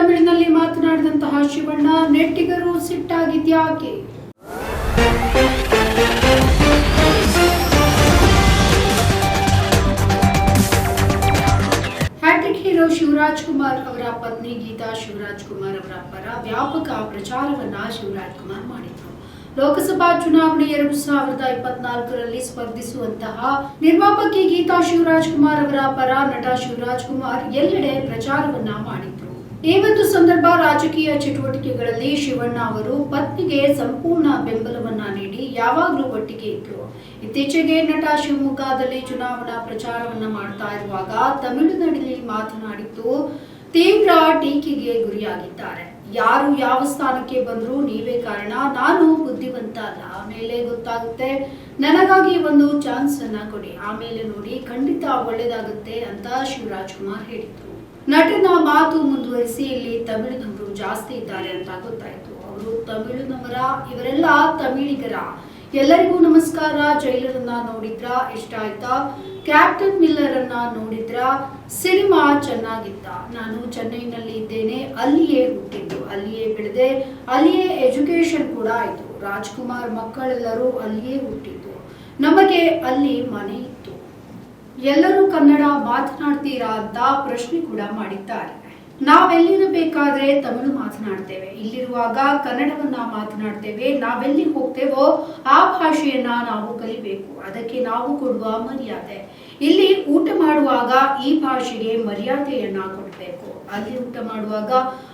ತಮಿಳಿನಲ್ಲಿ ಮಾತನಾಡಿದಂತಹ ಶಿವಣ್ಣ, ನೆಟ್ಟಿಗರು ಸಿಟ್ಟಾಗಿದ್ಯಾಕೆ ಹ್ಯಾಟ್ರಿಕ್ ಹೀರೋ ಶಿವರಾಜ್ ಕುಮಾರ್ ಅವರ ಪತ್ನಿ ಗೀತಾ ಶಿವರಾಜ್ ಕುಮಾರ್ ಅವರ ಪರ ವ್ಯಾಪಕ ಪ್ರಚಾರವನ್ನ ಶಿವರಾಜ್ ಕುಮಾರ್ ಮಾಡಿದ್ರು. ಲೋಕಸಭಾ ಚುನಾವಣೆ ಎರಡು ಸಾವಿರದ ಇಪ್ಪತ್ನಾಲ್ಕರಲ್ಲಿ ಸ್ಪರ್ಧಿಸುವಂತಹ ನಿರ್ಮಾಪಕಿ ಗೀತಾ ಶಿವರಾಜ್ ಕುಮಾರ್ ಅವರ ಪರ ನಟ ಶಿವರಾಜ್ ಕುಮಾರ್ ಎಲ್ಲೆಡೆ ಪ್ರಚಾರವನ್ನ ಮಾಡಿದ್ರು. ಈ ಸಂದರ್ಭ ರಾಜಕೀಯ ಚಟುವಟಿಕೆಗಳಲ್ಲಿ ಶಿವಣ್ಣ ಅವರು ಪತ್ನಿಗೆ ಸಂಪೂರ್ಣ ಬೆಂಬಲವನ್ನ ನೀಡಿ ಯಾವಾಗಲೂ ಒಟ್ಟಿಗೆ ಇದ್ರು. ಇತ್ತೀಚೆಗೆ ನಟ ಶಿವಮೊಗ್ಗದಲ್ಲಿ ಚುನಾವಣಾ ಪ್ರಚಾರವನ್ನ ಮಾಡ್ತಾ ಇರುವಾಗ ತಮಿಳುನಾಡಿನಲ್ಲಿ ಮಾತನಾಡಿದ್ದು ತೀವ್ರ ಟೀಕೆಗೆ ಗುರಿಯಾಗಿದ್ದಾರೆ. ಯಾರು ಯಾವ ಸ್ಥಾನಕ್ಕೆ ಬಂದ್ರು ನೀವೇ ಕಾರಣ. ನಾನು ಬುದ್ಧಿವಂತ ಅಲ್ಲ ಆಮೇಲೆ ಗೊತ್ತಾಗುತ್ತೆ, ನನಗಾಗಿ ಒಂದು ಚಾನ್ಸ್ ಅನ್ನ ಕೊಡಿ. ಆಮೇಲೆ ನೋಡಿ, ಖಂಡಿತ ಒಳ್ಳೇದಾಗುತ್ತೆ ಅಂತ ಶಿವರಾಜ್ ಕುಮಾರ್ ಹೇಳಿದ್ರು. ನಟನ ಮಾತು ಮುಂದುವರಿಸಿ ಇಲ್ಲಿ ತಮಿಳಿನವರು ಜಾಸ್ತಿ ಇದ್ದಾರೆ ಅಂತ ಗೊತ್ತಾಯ್ತು. ಅವರು ತಮಿಳಿನವರ ಇವರೆಲ್ಲ ತಮಿಳಿಗರ. ಎಲ್ಲರಿಗೂ ನಮಸ್ಕಾರ. ಜೈಲರನ್ನ ನೋಡಿದ್ರ ಇಷ್ಟ ಆಯ್ತಾ? ಕ್ಯಾಪ್ಟನ್ ಮಿಲ್ಲರ್ ಅನ್ನ ನೋಡಿದ್ರ ಸಿನಿಮಾ ಚೆನ್ನಾಗಿತ್ತ. ನಾನು ಚೆನ್ನೈನಲ್ಲಿ ಇದ್ದೇನೆ. ಅಲ್ಲಿಯೇ ಹುಟ್ಟಿದ್ದು. ಅಲ್ಲಿಯೇ ಬೆಳೆದೆ. ಅಲ್ಲಿಯೇ ಎಜುಕೇಶನ್ ಕೂಡ ಆಯ್ತು. ರಾಜ್ಕುಮಾರ್ ಮಕ್ಕಳೆಲ್ಲರೂ ಅಲ್ಲಿಯೇ ಹುಟ್ಟಿದ್ದು. ನಮಗೆ ಅಲ್ಲಿ ಮನೆ ಇತ್ತು. ಎಲ್ಲರೂ ಕನ್ನಡ ಮಾತನಾಡ್ತೀರಾ ಅಂತ ಪ್ರಶ್ನೆ ಕೂಡ ಮಾಡಿದ್ದಾರೆ. ನಾವೆಲ್ಲಿರಬೇಕಾದ್ರೆ ತಮಿಳು ಮಾತನಾಡ್ತೇವೆ. ಇಲ್ಲಿರುವಾಗ ಕನ್ನಡವನ್ನ ಮಾತನಾಡ್ತೇವೆ. ನಾವೆಲ್ಲಿ ಹೋಗ್ತೇವೋ ಆ ಭಾಷೆಯನ್ನ ನಾವು ಕಲಿಬೇಕು. ಅದಕ್ಕೆ ನಾವು ಕೊಡುವ ಮರ್ಯಾದೆ. ಇಲ್ಲಿ ಊಟ ಮಾಡುವಾಗ ಈ ಭಾಷೆಗೆ ಮರ್ಯಾದೆಯನ್ನ ಕೊಡಬೇಕು. ಅಲ್ಲಿ ಊಟ ಮಾಡುವಾಗ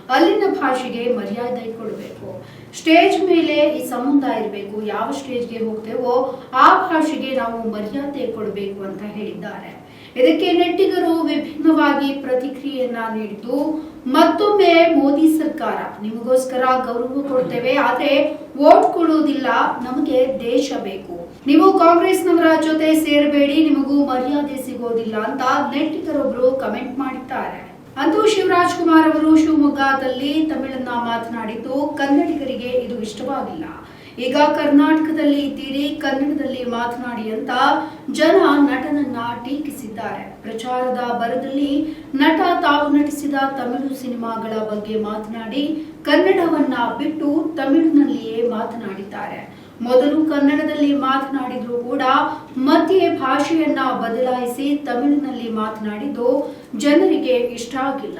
ಅಲ್ಲಿನ ಭಾಷೆಗೆ ಮರ್ಯಾದೆ ಕೊಡಬೇಕು. ಸ್ಟೇಜ್ ಮೇಲೆ ಈ ಸಂಬಂಧ ಇರಬೇಕು. ಯಾವ ಸ್ಟೇಜ್ಗೆ ಹೋಗ್ತೇವೋ ಆ ಭಾಷೆಗೆ ನಾವು ಮರ್ಯಾದೆ ಕೊಡಬೇಕು ಅಂತ ಹೇಳಿದ್ದಾರೆ. ಇದಕ್ಕೆ ನೆಟ್ಟಿಗರು ವಿಭಿನ್ನವಾಗಿ ಪ್ರತಿಕ್ರಿಯೆಯನ್ನ ನೀಡಿದ್ದು ಮತ್ತೊಮ್ಮೆ ಮೋದಿ ಸರ್ಕಾರ, ನಿಮಗೋಸ್ಕರ ಗೌರವ ಕೊಡ್ತೇವೆ, ಆದ್ರೆ ವೋಟ್ ಕೊಡುವುದಿಲ್ಲ ನಮಗೆ ದೇಶ ಬೇಕು. ನೀವು ಕಾಂಗ್ರೆಸ್ನವರ ಜೊತೆ ಸೇರಬೇಡಿ, ನಿಮಗೂ ಮರ್ಯಾದೆ ಸಿಗೋದಿಲ್ಲ ಅಂತ ನೆಟ್ಟಿಗರೊಬ್ರು ಕಮೆಂಟ್ ಮಾಡಿದ್ದಾರೆ. ಅಂತೂ ಶಿವರಾಜ್ ಕುಮಾರ್ ಅವರು ಶಿವಮೊಗ್ಗದಲ್ಲಿ ತಮಿಳನ್ನ ಮಾತನಾಡಿದ್ದು, ಕನ್ನಡಿಗರಿಗೆ ಇದು ಇಷ್ಟವಾಗಿಲ್ಲ. ಈಗ ಕರ್ನಾಟಕದಲ್ಲಿ ಇದ್ದೀರಿ, ಕನ್ನಡದಲ್ಲಿ ಮಾತನಾಡಿ ಅಂತ ಜನ ನಟನನ್ನ ಟೀಕಿಸಿದ್ದಾರೆ. ಪ್ರಚಾರದ ಬರದಲ್ಲಿ ನಟ ತಾವು ನಟಿಸಿದ ತಮಿಳು ಸಿನಿಮಾಗಳ ಬಗ್ಗೆ ಮಾತನಾಡಿ, ಕನ್ನಡವನ್ನ ಬಿಟ್ಟು ತಮಿಳಿನಲ್ಲಿಯೇ ಮಾತನಾಡಿದ್ದಾರೆ. ಮೊದಲು ಕನ್ನಡದಲ್ಲಿ ಮಾತನಾಡಿದ್ರು ಕೂಡ ಮಧ್ಯೆ ಭಾಷೆಯನ್ನ ಬದಲಾಯಿಸಿ ತಮಿಳಿನಲ್ಲಿ ಮಾತನಾಡಿದ್ದು ಜನರಿಗೆ ಇಷ್ಟ ಆಗಿಲ್ಲ.